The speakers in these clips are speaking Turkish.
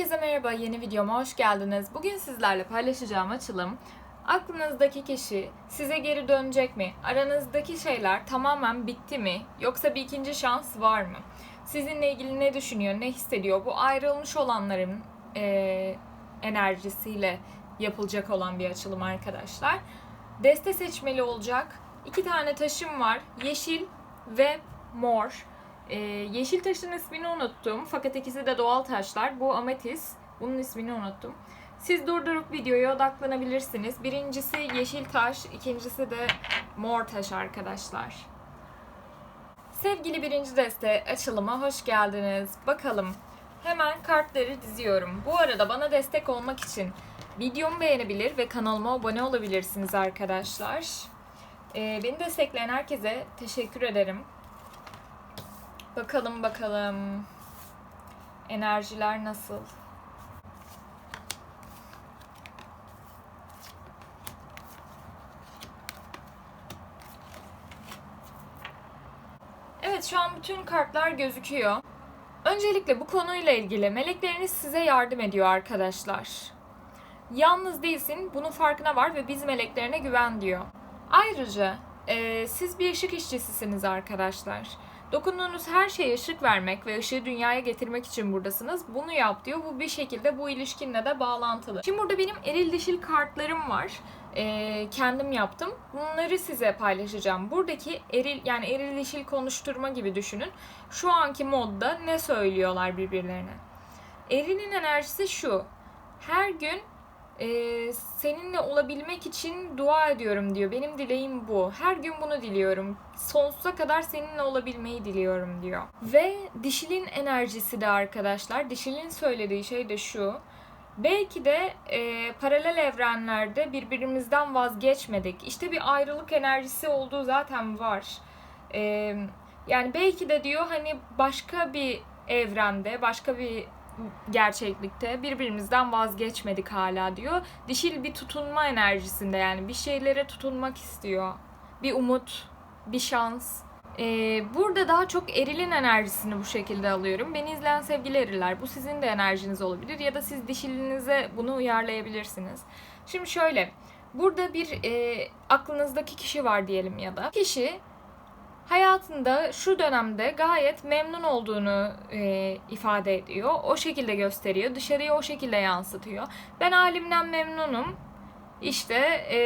Herkese merhaba, yeni videoma hoş geldiniz. Bugün sizlerle paylaşacağım açılım, aklınızdaki kişi size geri dönecek mi? Aranızdaki şeyler tamamen bitti mi? Yoksa bir ikinci şans var mı? Sizinle ilgili ne düşünüyor, ne hissediyor? Bu ayrılmış olanların eee, enerjisiyle yapılacak olan bir açılım arkadaşlar. Deste seçmeli olacak. İki tane taşım var, yeşil ve mor. Ee, yeşil taşın ismini unuttum fakat ikisi de doğal taşlar. Bu ametis. Bunun ismini unuttum. Siz durdurup videoya odaklanabilirsiniz. Birincisi yeşil taş, ikincisi de mor taş arkadaşlar. Sevgili birinci deste açılıma hoş geldiniz. Bakalım hemen kartları diziyorum. Bu arada bana destek olmak için videomu beğenebilir ve kanalıma abone olabilirsiniz arkadaşlar. Ee, beni destekleyen herkese teşekkür ederim. Bakalım bakalım. Enerjiler nasıl? Evet şu an bütün kartlar gözüküyor. Öncelikle bu konuyla ilgili melekleriniz size yardım ediyor arkadaşlar. Yalnız değilsin, bunun farkına var ve biz meleklerine güven diyor. Ayrıca e, siz bir ışık işçisisiniz arkadaşlar. Dokunduğunuz her şeye ışık vermek ve ışığı dünyaya getirmek için buradasınız. Bunu yap diyor. Bu bir şekilde bu ilişkinle de bağlantılı. Şimdi burada benim eril dişil kartlarım var. Ee, kendim yaptım. Bunları size paylaşacağım. Buradaki eril yani eril dişil konuşturma gibi düşünün. Şu anki modda ne söylüyorlar birbirlerine? Erilin enerjisi şu. Her gün ee, seninle olabilmek için dua ediyorum diyor. Benim dileğim bu. Her gün bunu diliyorum. Sonsuza kadar seninle olabilmeyi diliyorum diyor. Ve dişilin enerjisi de arkadaşlar. Dişilin söylediği şey de şu. Belki de e, paralel evrenlerde birbirimizden vazgeçmedik. İşte bir ayrılık enerjisi olduğu zaten var. E, yani belki de diyor hani başka bir evrende, başka bir gerçeklikte birbirimizden vazgeçmedik hala diyor. Dişil bir tutunma enerjisinde yani bir şeylere tutunmak istiyor. Bir umut, bir şans. Ee, burada daha çok erilin enerjisini bu şekilde alıyorum. Beni izleyen sevgili eriller bu sizin de enerjiniz olabilir ya da siz dişilinize bunu uyarlayabilirsiniz. Şimdi şöyle burada bir e, aklınızdaki kişi var diyelim ya da kişi hayatında şu dönemde gayet memnun olduğunu e, ifade ediyor. O şekilde gösteriyor. Dışarıya o şekilde yansıtıyor. Ben halimden memnunum. İşte e,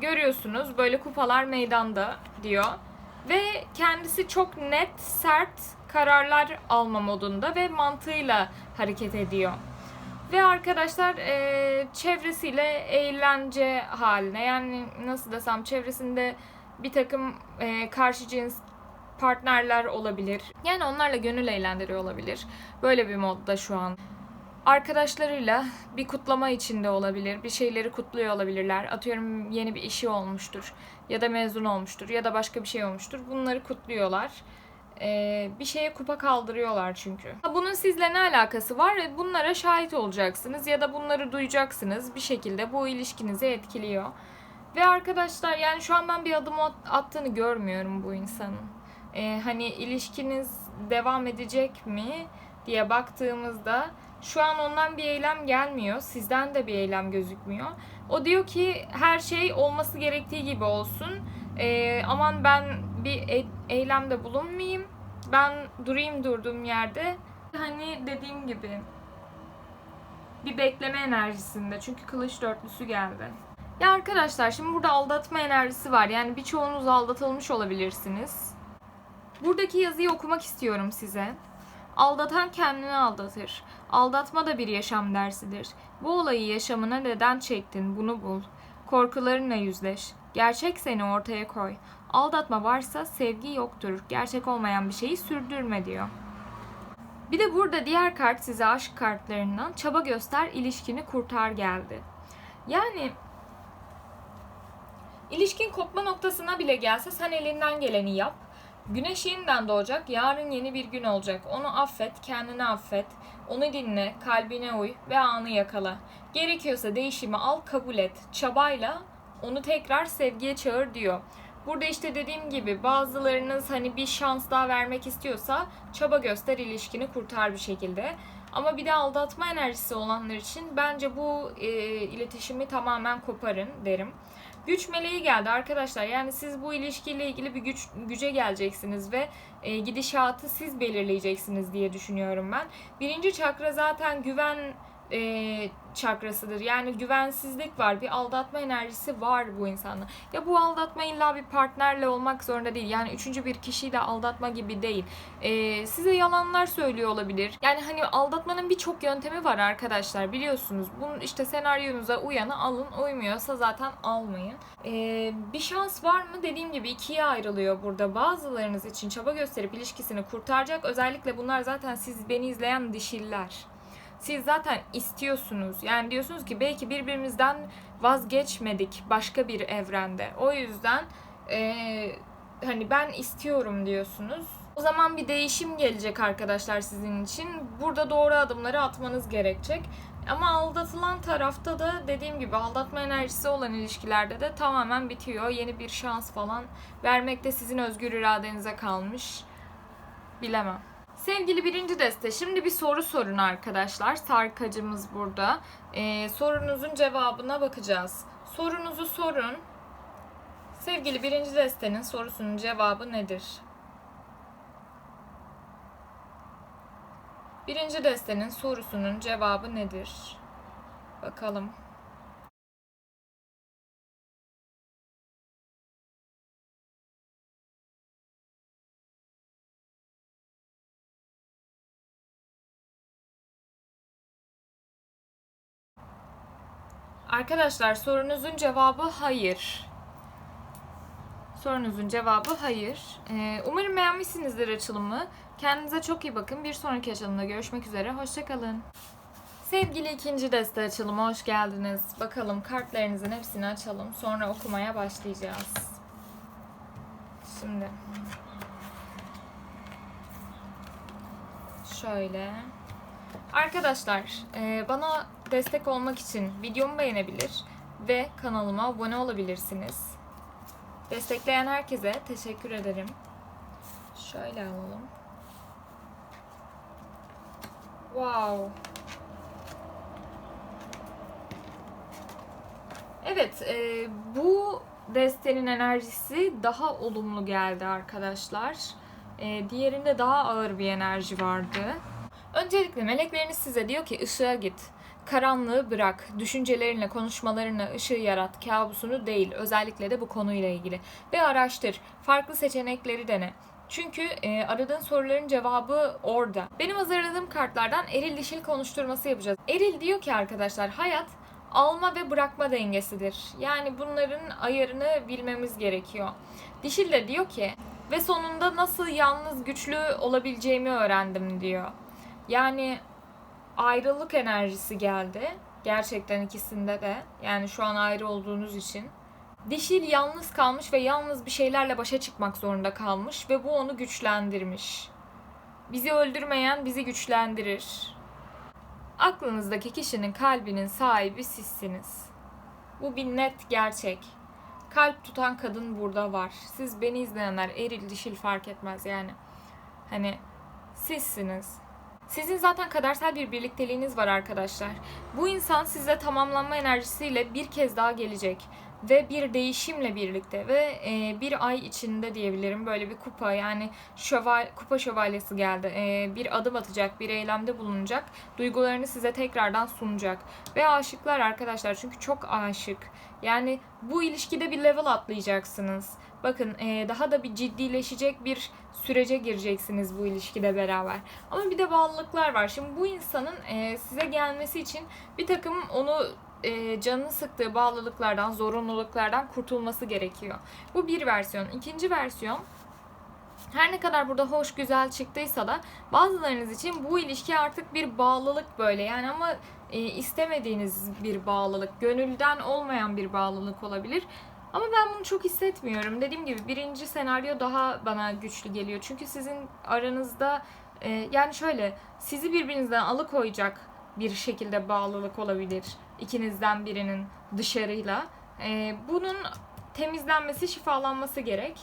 görüyorsunuz böyle kupalar meydanda diyor. Ve kendisi çok net, sert kararlar alma modunda ve mantığıyla hareket ediyor. Ve arkadaşlar e, çevresiyle eğlence haline yani nasıl desem çevresinde bir takım e, karşı cins partnerler olabilir. Yani onlarla gönül eğlendiriyor olabilir. Böyle bir modda şu an. Arkadaşlarıyla bir kutlama içinde olabilir. Bir şeyleri kutluyor olabilirler. Atıyorum yeni bir işi olmuştur. Ya da mezun olmuştur. Ya da başka bir şey olmuştur. Bunları kutluyorlar. Ee, bir şeye kupa kaldırıyorlar çünkü. Bunun sizle ne alakası var? Bunlara şahit olacaksınız ya da bunları duyacaksınız. Bir şekilde bu ilişkinizi etkiliyor. Ve arkadaşlar yani şu an ben bir adım attığını görmüyorum bu insanın. Ee, hani ilişkiniz devam edecek mi diye baktığımızda şu an ondan bir eylem gelmiyor. Sizden de bir eylem gözükmüyor. O diyor ki her şey olması gerektiği gibi olsun. Ee, aman ben bir e- eylemde bulunmayayım. Ben durayım durduğum yerde. Hani dediğim gibi bir bekleme enerjisinde. Çünkü kılıç dörtlüsü geldi. Ya arkadaşlar şimdi burada aldatma enerjisi var. Yani birçoğunuz aldatılmış olabilirsiniz. Buradaki yazıyı okumak istiyorum size. Aldatan kendini aldatır. Aldatma da bir yaşam dersidir. Bu olayı yaşamına neden çektin bunu bul. Korkularınla yüzleş. Gerçek seni ortaya koy. Aldatma varsa sevgi yoktur. Gerçek olmayan bir şeyi sürdürme diyor. Bir de burada diğer kart size aşk kartlarından çaba göster ilişkini kurtar geldi. Yani İlişkin kopma noktasına bile gelse sen elinden geleni yap. Güneş yeniden doğacak, yarın yeni bir gün olacak. Onu affet, kendini affet. Onu dinle, kalbine uy ve anı yakala. Gerekiyorsa değişimi al, kabul et. Çabayla onu tekrar sevgiye çağır diyor. Burada işte dediğim gibi bazılarınız hani bir şans daha vermek istiyorsa çaba göster ilişkini kurtar bir şekilde. Ama bir de aldatma enerjisi olanlar için bence bu e, iletişimi tamamen koparın derim. Güç meleği geldi arkadaşlar. Yani siz bu ilişkiyle ilgili bir güç güce geleceksiniz ve e, gidişatı siz belirleyeceksiniz diye düşünüyorum ben. Birinci çakra zaten güven e, çakrasıdır. Yani güvensizlik var. Bir aldatma enerjisi var bu insanda. Ya bu aldatma illa bir partnerle olmak zorunda değil. Yani üçüncü bir kişiyle aldatma gibi değil. E, size yalanlar söylüyor olabilir. Yani hani aldatmanın birçok yöntemi var arkadaşlar. Biliyorsunuz. Bunun işte senaryonuza uyanı alın. Uymuyorsa zaten almayın. E, bir şans var mı? Dediğim gibi ikiye ayrılıyor burada. Bazılarınız için çaba gösterip ilişkisini kurtaracak. Özellikle bunlar zaten siz beni izleyen dişiller siz zaten istiyorsunuz. Yani diyorsunuz ki belki birbirimizden vazgeçmedik başka bir evrende. O yüzden eee, hani ben istiyorum diyorsunuz. O zaman bir değişim gelecek arkadaşlar sizin için. Burada doğru adımları atmanız gerekecek. Ama aldatılan tarafta da dediğim gibi aldatma enerjisi olan ilişkilerde de tamamen bitiyor. Yeni bir şans falan vermek de sizin özgür iradenize kalmış. Bilemem. Sevgili birinci deste, şimdi bir soru sorun arkadaşlar. Sarkacımız burada. Ee, sorunuzun cevabına bakacağız. Sorunuzu sorun. Sevgili birinci destenin sorusunun cevabı nedir? Birinci destenin sorusunun cevabı nedir? Bakalım. Arkadaşlar sorunuzun cevabı hayır. Sorunuzun cevabı hayır. Ee, umarım beğenmişsinizdir açılımı. Kendinize çok iyi bakın. Bir sonraki açılımda görüşmek üzere. Hoşçakalın. Sevgili ikinci deste açılımı hoş geldiniz. Bakalım kartlarınızın hepsini açalım. Sonra okumaya başlayacağız. Şimdi. Şöyle. Arkadaşlar e, bana destek olmak için videomu beğenebilir ve kanalıma abone olabilirsiniz. Destekleyen herkese teşekkür ederim. Şöyle alalım. Wow. Evet, e, bu destenin enerjisi daha olumlu geldi arkadaşlar. E, diğerinde daha ağır bir enerji vardı. Öncelikle melekleriniz size diyor ki ışığa git. Karanlığı bırak. Düşüncelerinle, konuşmalarınla ışığı yarat. Kabusunu değil. Özellikle de bu konuyla ilgili. Ve araştır. Farklı seçenekleri dene. Çünkü e, aradığın soruların cevabı orada. Benim hazırladığım kartlardan eril dişil konuşturması yapacağız. Eril diyor ki arkadaşlar hayat alma ve bırakma dengesidir. Yani bunların ayarını bilmemiz gerekiyor. Dişil de diyor ki ve sonunda nasıl yalnız güçlü olabileceğimi öğrendim diyor. Yani ayrılık enerjisi geldi. Gerçekten ikisinde de. Yani şu an ayrı olduğunuz için. Dişil yalnız kalmış ve yalnız bir şeylerle başa çıkmak zorunda kalmış ve bu onu güçlendirmiş. Bizi öldürmeyen bizi güçlendirir. Aklınızdaki kişinin kalbinin sahibi sizsiniz. Bu bir net gerçek. Kalp tutan kadın burada var. Siz beni izleyenler eril dişil fark etmez yani. Hani sizsiniz. Sizin zaten kadersel bir birlikteliğiniz var arkadaşlar. Bu insan size tamamlanma enerjisiyle bir kez daha gelecek ve bir değişimle birlikte ve e, bir ay içinde diyebilirim böyle bir kupa yani şöval kupa şövalyesi geldi. E, bir adım atacak, bir eylemde bulunacak. Duygularını size tekrardan sunacak. Ve aşıklar arkadaşlar çünkü çok aşık. Yani bu ilişkide bir level atlayacaksınız. Bakın e, daha da bir ciddileşecek bir sürece gireceksiniz bu ilişkide beraber. Ama bir de bağlılıklar var. Şimdi bu insanın e, size gelmesi için bir takım onu e, canını sıktığı bağlılıklardan, zorunluluklardan kurtulması gerekiyor. Bu bir versiyon. İkinci versiyon her ne kadar burada hoş güzel çıktıysa da bazılarınız için bu ilişki artık bir bağlılık böyle yani ama e, istemediğiniz bir bağlılık, gönülden olmayan bir bağlılık olabilir. Ama ben bunu çok hissetmiyorum. Dediğim gibi birinci senaryo daha bana güçlü geliyor. Çünkü sizin aranızda e, yani şöyle sizi birbirinizden alıkoyacak bir şekilde bağlılık olabilir. İkinizden birinin dışarıyla. E, bunun temizlenmesi, şifalanması gerek.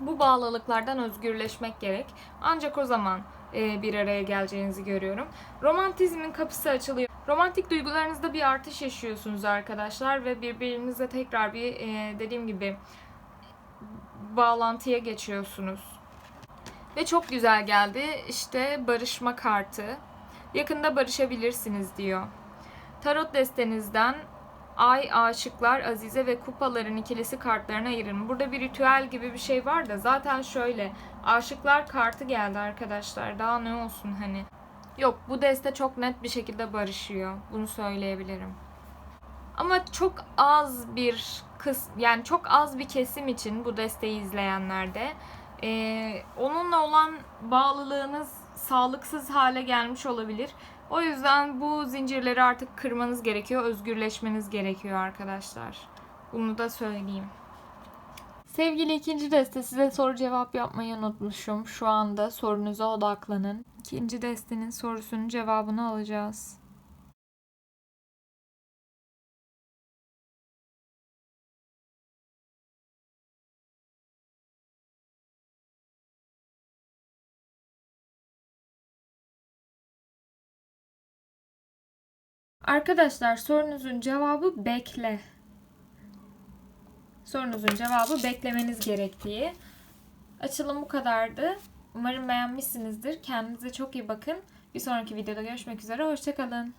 Bu bağlılıklardan özgürleşmek gerek. Ancak o zaman e, bir araya geleceğinizi görüyorum. Romantizmin kapısı açılıyor. Romantik duygularınızda bir artış yaşıyorsunuz arkadaşlar ve birbirinizle tekrar bir e, dediğim gibi bağlantıya geçiyorsunuz. Ve çok güzel geldi. İşte barışma kartı. Yakında barışabilirsiniz diyor. Tarot destenizden Ay, Aşıklar, Azize ve Kupaların ikilisi kartlarına ayırın. Burada bir ritüel gibi bir şey var da zaten şöyle. Aşıklar kartı geldi arkadaşlar. Daha ne olsun hani. Yok bu deste çok net bir şekilde barışıyor. Bunu söyleyebilirim. Ama çok az bir kız yani çok az bir kesim için bu desteği izleyenlerde eee, onunla olan bağlılığınız sağlıksız hale gelmiş olabilir. O yüzden bu zincirleri artık kırmanız gerekiyor, özgürleşmeniz gerekiyor arkadaşlar. Bunu da söyleyeyim. Sevgili ikinci deste size soru cevap yapmayı unutmuşum. Şu anda sorunuza odaklanın. İkinci destenin sorusunun cevabını alacağız. Arkadaşlar sorunuzun cevabı bekle. Sorunuzun cevabı beklemeniz gerektiği. Açılım bu kadardı. Umarım beğenmişsinizdir. Kendinize çok iyi bakın. Bir sonraki videoda görüşmek üzere. Hoşçakalın.